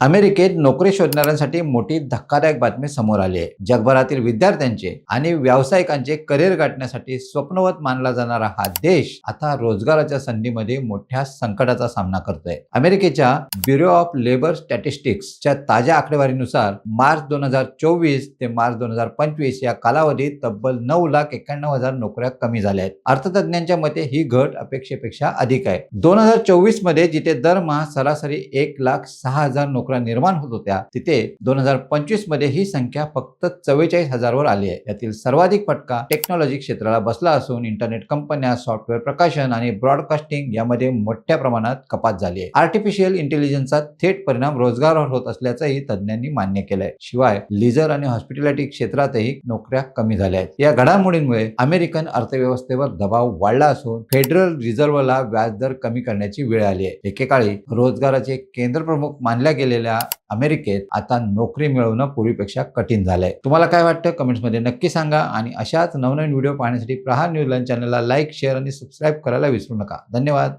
अमेरिकेत नोकरी शोधणाऱ्यांसाठी मोठी धक्कादायक बातमी समोर आली आहे. जगभरातील विद्यार्थ्यांचे आणि व्यावसायिकांचे करिअर गाठण्यासाठी स्वप्नवत मानला जाणारा हा देश आता रोजगाराच्या संधीमध्ये मोठ्या संकटाचा सामना करतोय. अमेरिकेच्या ब्युरो ऑफ लेबर स्टॅटिस्टिक्सच्या ताज्या आकडेवारीनुसार मार्च दोन हजार चोवीस ते मार्च दोन हजार पंचवीस या कालावधीत तब्बल नऊ लाख एक्क्याण्णव हजार नोकऱ्या कमी झाल्या आहेत. अर्थतज्ञांच्या मते ही घट अपेक्षेपेक्षा अधिक आहे. दोन हजार चोवीसमध्ये जिथे दरमहा सरासरी एक लाख सहा हजार नोकऱ्या निर्माण होत होत्या तिथे दोन हजार पंचवीसमध्ये ही संख्या फक्त चव्वेचाळीस हजारवर आली आहे. यातील सर्वाधिक फटका टेक्नॉलॉजी क्षेत्राला बसला असून इंटरनेट कंपन्या सॉफ्टवेअर प्रकाशन आणि ब्रॉडकास्टिंग यामध्ये मोठ्या प्रमाणात कपात झाली आहे. आर्टिफिशियल इंटेलिजन्सचा थेट परिणाम रोजगारावर होत असल्याचंही तज्ज्ञांनी मान्य केलंय. शिवाय लिझर आणि हॉस्पिटॅलिटी क्षेत्रातही नोकऱ्या कमी झाल्या आहेत. या घडामोडींमुळे अमेरिकन अर्थव्यवस्थेवर दबाव वाढला असून फेडरल रिझर्व्हला व्याजदर कमी करण्याची वेळ आली आहे. एकेकाळी रोजगाराचे केंद्र प्रमुख मानल्या गेलेल्या अमेरिकेत आता नोकरी मिळवणं पूर्वीपेक्षा कठीण झालंय. तुम्हाला काय वाटतं? कमेंट्समध्ये नक्की सांगा आणि अशाच नवनवीन व्हिडिओ पाहण्यासाठी प्रहार न्यूज लाईन चॅनलला लाईक शेअर आणि सबस्क्राईब करायला विसरू नका. धन्यवाद.